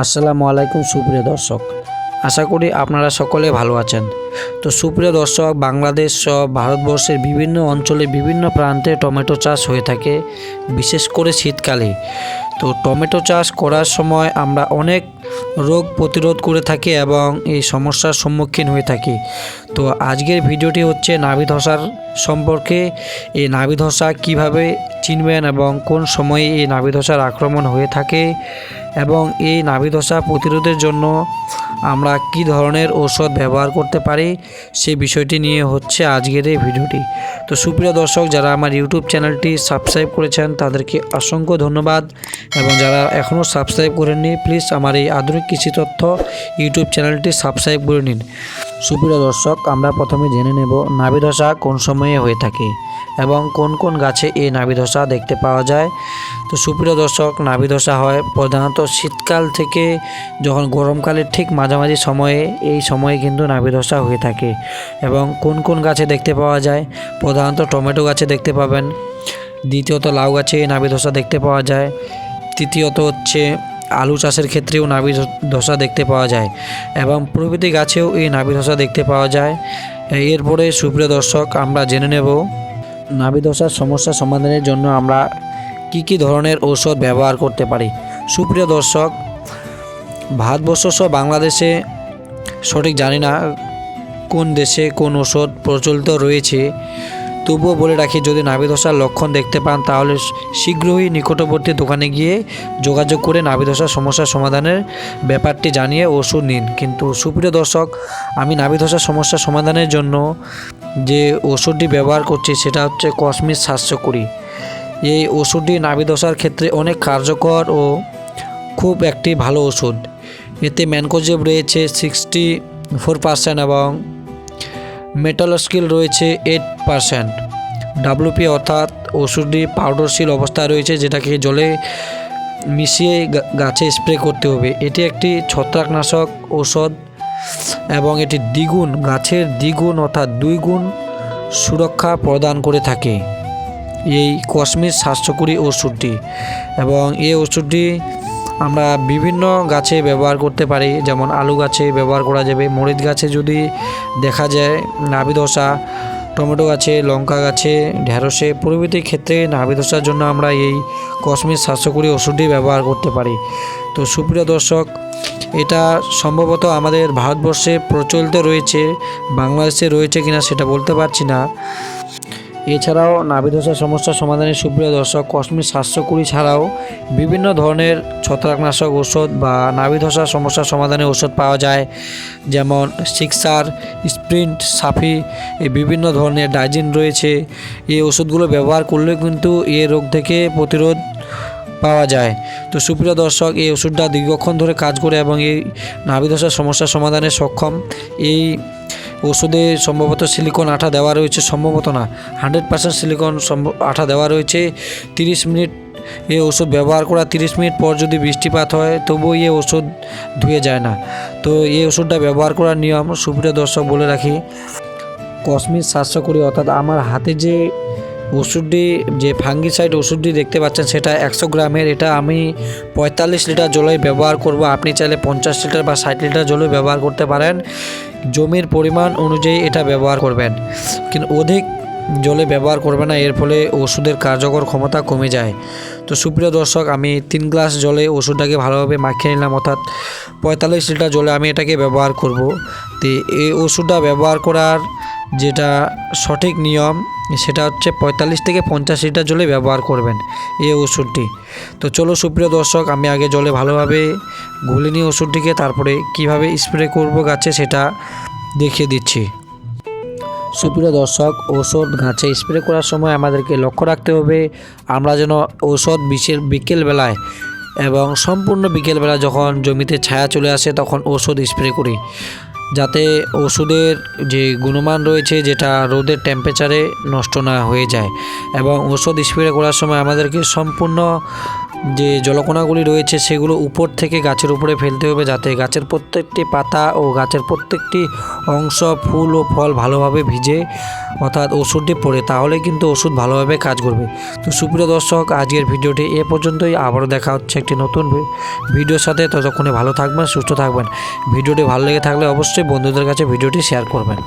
আসসালামু আলাইকুম সুপ্রিয় দর্শক। আশা করি আপনারা সকলে ভালো আছেন। তো সুপ্রিয় দর্শক, বাংলাদেশ সহ ভারতবর্ষের বিভিন্ন অঞ্চলে বিভিন্ন প্রান্তে টমেটো চাষ হয়ে থাকে, বিশেষ করে শীতকালে। তো টমেটো চাষ করার সময় আমরা অনেক রোগ প্রতিরোধ করে থাকি এবং এই সমস্যার সম্মুখীন হয়ে থাকি। তো আজকের ভিডিওটি হচ্ছে নাভি ধসার সম্পর্কে। এই নাভি ধসা কীভাবে চিনবেন এবং কোন সময়ে এই নাভি ধসার আক্রমণ হয়ে থাকে এবং এই নাভি ধসা প্রতিরোধের জন্য আমরা কি ধরনের ঔষধ ব্যবহার করতে পারি সেই বিষয়টি নিয়ে হচ্ছে আজকের এই ভিডিওটি। তো সুপ্রিয় দর্শক, যারা আমার ইউটিউব চ্যানেলটি সাবস্ক্রাইব করেছেন, তাদেরকে অসংখ্য ধন্যবাদ। এবং যারা এখনও সাবস্ক্রাইব করেননি প্লিজ আমার এই আধুনিক কৃষি তথ্য ইউটিউব চ্যানেলটি সাবস্ক্রাইব করে নিন। সুপ্রিয় দর্শক, আমরা প্রথমে জেনে নেব নাভি ধসা কোন সময়ে হয়ে থাকে এবং কোন কোন গাছে এই নাভি ধসা দেখতে পাওয়া যায়। তো সুপ্রিয় দর্শক নাভি ধসা হয় প্রধানত শীতকাল থেকে যখন গরমকালের ঠিক মাঝামাঝি সময়ে, এই সময়ে কিন্তু নাভি ধসা হয়ে থাকে এবং কোন কোন গাছে দেখতে পাওয়া যায়? প্রধানত টমেটো গাছে দেখতে পাবেন। দ্বিতীয়ত লাউ গাছে এই নাভি ধসা দেখতে পাওয়া যায়। তৃতীয়ত হচ্ছে আলু চাষের ক্ষেত্রেও নাভি ধসা দেখতে পাওয়া যায় এবং প্রভৃতি গাছেও এই নাভি ধসা দেখতে পাওয়া যায়। এরপরে সুপ্রিয় দর্শক, আমরা জেনে নেব নাভি ধসার সমস্যা সমাধানের জন্য আমরা কি কি ধরনের ঔষধ ব্যবহার করতে পারি। সুপ্রিয় দর্শক, ভারতবর্ষ সহ বাংলাদেশে সঠিক জানি না কোন দেশে কোন ওষুধ প্রচলিত রয়েছে। তবুও বলে রাখি, যদি নাভি ধসার লক্ষণ দেখতে পান, তাহলে শীঘ্রই নিকটবর্তী দোকানে গিয়ে যোগাযোগ করে নাভি ধসার সমস্যার সমাধানের ব্যাপারটি জানিয়ে ওষুধ নিন। কিন্তু সুপ্রিয় দর্শক, আমি নাভি ধসার সমস্যার সমাধানের জন্য যে ওষুধটি ব্যবহার করছি, সেটা হচ্ছে কসমিক স্বাস্থ্যকরী এই ওষুধটি নাভি ধসার ক্ষেত্রে অনেক কার্যকর ও খুব একটি ভালো ওষুধ। এতে ম্যানকোজেব রয়েছে সিক্সটি ফোর পার্সেন্ট এবং মেটালস্কিল রয়েছে এইট পার্সেন্ট ডাব্লুপি অর্থাৎ ওষুধটি পাউডারশীল অবস্থায় রয়েছে, যেটাকে জলে মিশিয়ে গাছে স্প্রে করতে হবে। এটি একটি ছত্রাকনাশক ঔষধ এবং এটি দ্বিগুণ, গাছের দ্বিগুণ অর্থাৎ দুই গুণ সুরক্ষা প্রদান করে থাকে। এই কসমিক স্বাস্থ্যকরী ওষুধটি এবং এই ওষুধটি আমরা বিভিন্ন গাছে ব্যবহার করতে পারি, যেমন আলু গাছে ব্যবহার করা যাবে, মরিচ গাছে যদি দেখা যায় নাভি ধসা, টমেটো গাছে, লঙ্কা গাছে, ঢেঁড়সে, প্রভৃতি ক্ষেত্রে নাভি ধসার জন্য আমরা এই কসমিক স্বাস্থ্যকরী ওষুধটি ব্যবহার করতে পারি। তো সুপ্রিয় দর্শক, এটা সম্ভবত আমাদের ভারতবর্ষে প্রচলিত রয়েছে, বাংলাদেশে রয়েছে কিনা সেটা বলতে পারছি না। এছাড়াও নাভিধসা সমস্যা সমাধানের সুপ্রিয় দর্শক কসমিক স্বাস্থ্যকুড়ি ছাড়াও বিভিন্ন ধরনের ছত্রাকনাশক ওষুধ বা নাভিধসা সমস্যা সমাধানের ওষুধ পাওয়া যায়। যেমন সিক্সার, স্প্রিন্ট, সাফি এই বিভিন্ন ধরনের ডাইজিন রয়েছে। এই ওষুধগুলো ব্যবহার করলে কিন্তু এ রোগ থেকে প্রতিরোধ পাওয়া যায়। তো সুপ্রিয় দর্শক, এই ওষুধটা দীর্ঘক্ষণ ধরে কাজ করে এবং এই নাভিধসার সমস্যা সমাধানে সক্ষম। এই ওষুধে সম্ভবত সিলিকন আঠা দেওয়া রয়েছে, সম্ভবত না। হান্ড্রেড পার্সেন্ট সিলিকন আঠা দেওয়া রয়েছে। তিরিশ মিনিট এই ওষুধ ব্যবহার করা, তিরিশ মিনিট পর যদি বৃষ্টিপাত হয়, তবুও এই ওষুধ ধুয়ে যায় না। তো এই ওষুধটা ব্যবহার করার নিয়ম, সুপ্রিয় দর্শক, বলে রাখি। কসমিক স্বাস্থ্যকরী অর্থাৎ আমার হাতে যে ওষুধটি, যে ফাঙ্গিসাইড ওষুধটি দেখতে পাচ্ছেন, সেটা একশো গ্রামের। এটা আমি পঁয়তাল্লিশ লিটার জলে ব্যবহার করব। আপনি চাইলে পঞ্চাশ লিটার বা ষাট লিটার জলে ব্যবহার করতে পারেন। জমির পরিমাণ অনুযায়ী এটা ব্যবহার করবেন। কিন্তু অধিক জলে ব্যবহার করবে না, এর ফলে ওষুধের কার্যকর ক্ষমতা কমে যায়। তো সুপ্রিয় দর্শক, আমি তিন গ্লাস জলে ওষুধটাকে ভালোভাবে মাখিয়ে নিলাম, অর্থাৎ পঁয়তাল্লিশ লিটার জলে আমি এটাকে ব্যবহার করব। তো এই ওষুধটা ব্যবহার করার যেটা সঠিক নিয়ম, সেটা হচ্ছে পঁয়তাল্লিশ থেকে পঞ্চাশ লিটার জলে ব্যবহার করবেন এই ওষুধটি। তো চলো সুপ্রিয় দর্শক, আমি আগে জলে ভালোভাবে গুলে নিই ওষুধটিকে, তারপরে কীভাবে স্প্রে করব গাছে সেটা দেখিয়ে দিচ্ছি। সুপ্রিয় দর্শক, ঔষধ গাছে স্প্রে করার সময় আমাদেরকে লক্ষ্য রাখতে হবে, আমরা যেন ঔষধ বিশের বিকেলবেলায় এবং সম্পূর্ণ বিকেলবেলা যখন জমিতে ছায়া চলে আসে, তখন ওষুধ স্প্রে করি। যাতে ওষুধের যে গুণমান রয়েছে, যেটা রোদের টেম্পারেচারে নষ্ট না হয়ে যায়। এবং ওষুধ স্প্রে করার সময় আমাদেরকে সম্পূর্ণ যে জলকণাগুলি রয়েছে সেগুলো উপর থেকে গাছের উপরে ফেলতে হবে যাতে গাছের প্রত্যেকটি পাতা ও গাছের প্রত্যেকটি অংশ ফুল ও ফল ভালোভাবে ভিজে অর্থাৎ ওষুধটি পড়ে, তাহলে কিন্তু ওষুধ ভালোভাবে কাজ করবে। তো সুপ্রিয় দর্শক, আজকের ভিডিওটি এ পর্যন্তই। আবারও দেখা হচ্ছে একটি নতুন ভিডিওর সাথে। ততক্ষণে ভালো থাকবেন, সুস্থ থাকবেন। ভিডিওটি ভালো লেগে থাকলে অবশ্যই বন্ধুদের কাছে ভিডিওটি শেয়ার করবেন।